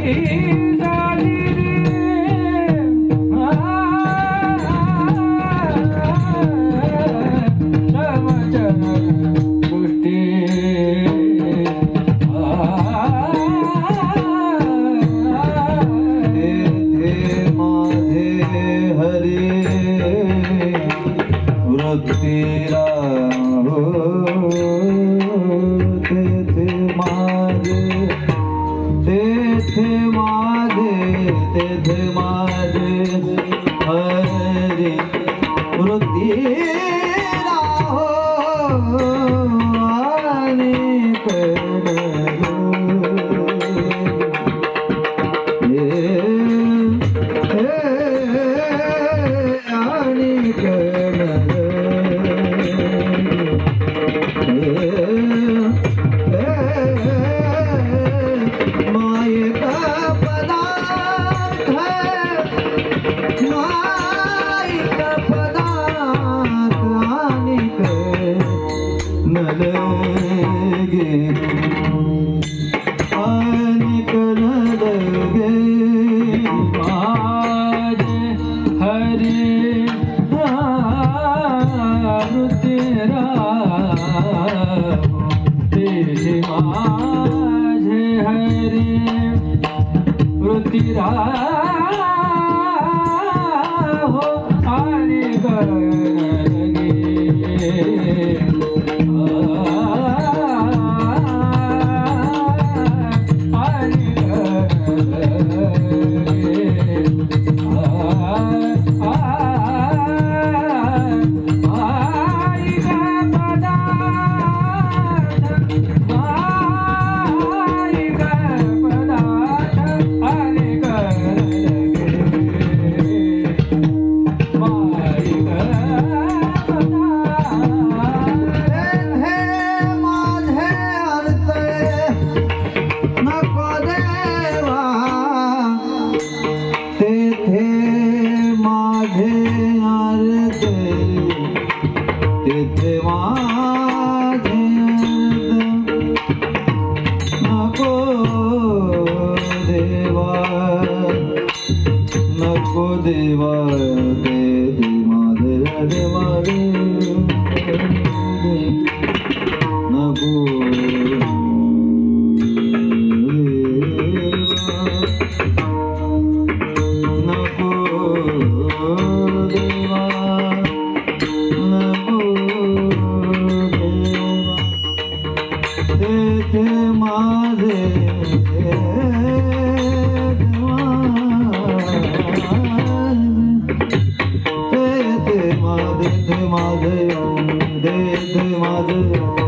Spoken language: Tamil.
Hey. देते दे हरे राम तेरा तेरे माझे हरे तेरा देत माझे देत माझे